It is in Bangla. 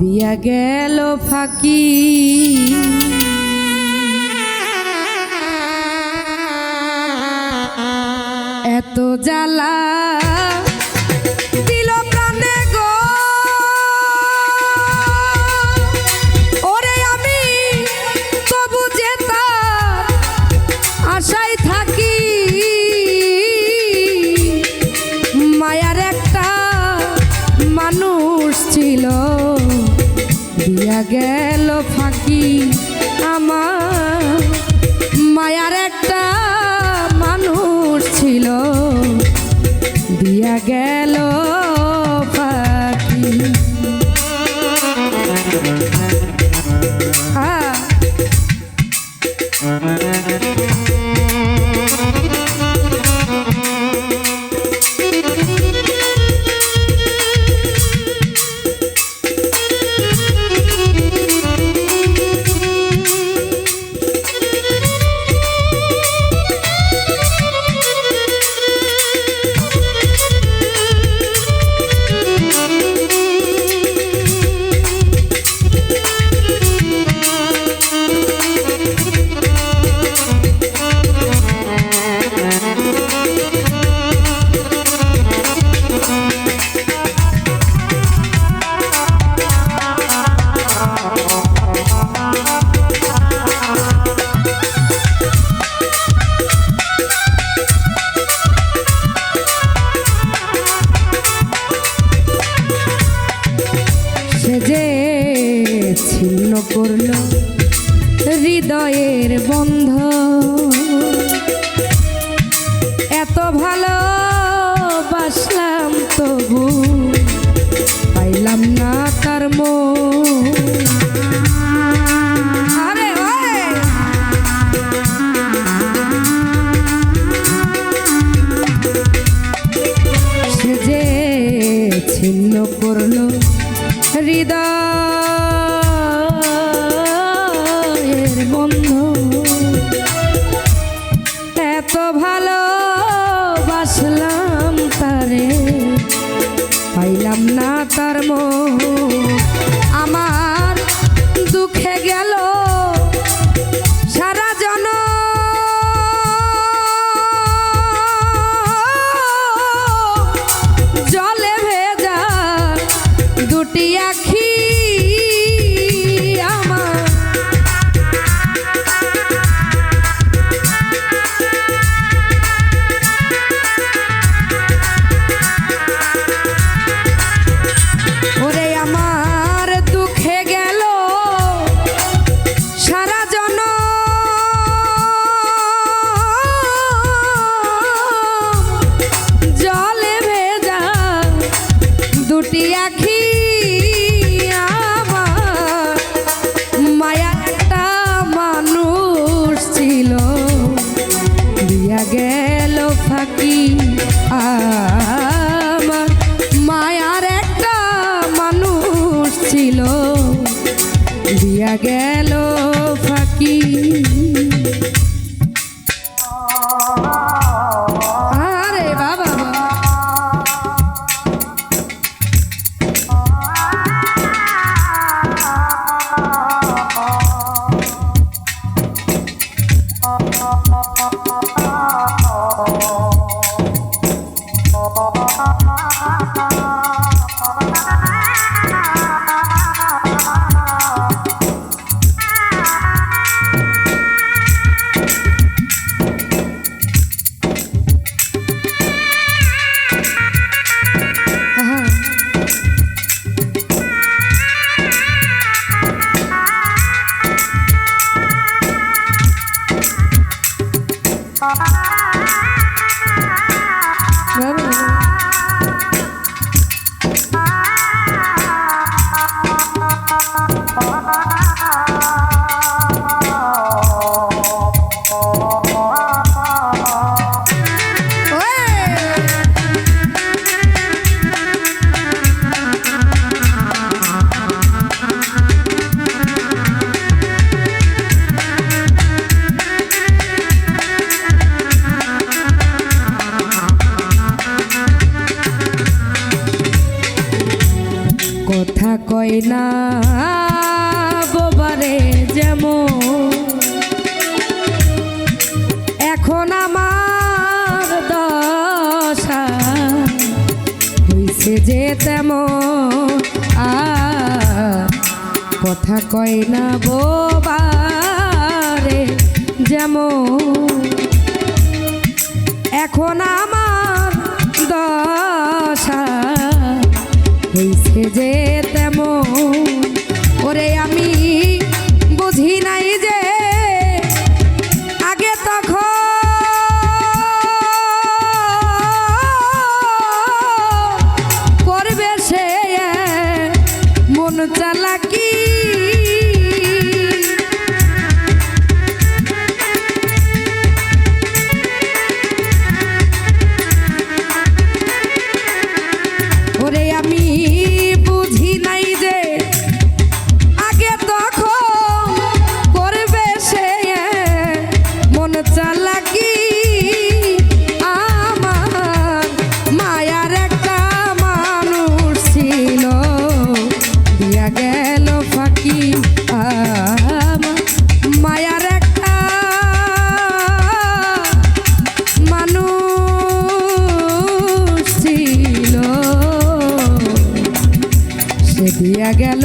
দিয়া গেল ফাঁকি। এত জ্বালা। দিয়া হয় গোবারে যেমন। এখন আমার দশা হইছে যে তেমন। কথা কয় না বোবারে যেমন। এখন চালাকি দিয়া গেল।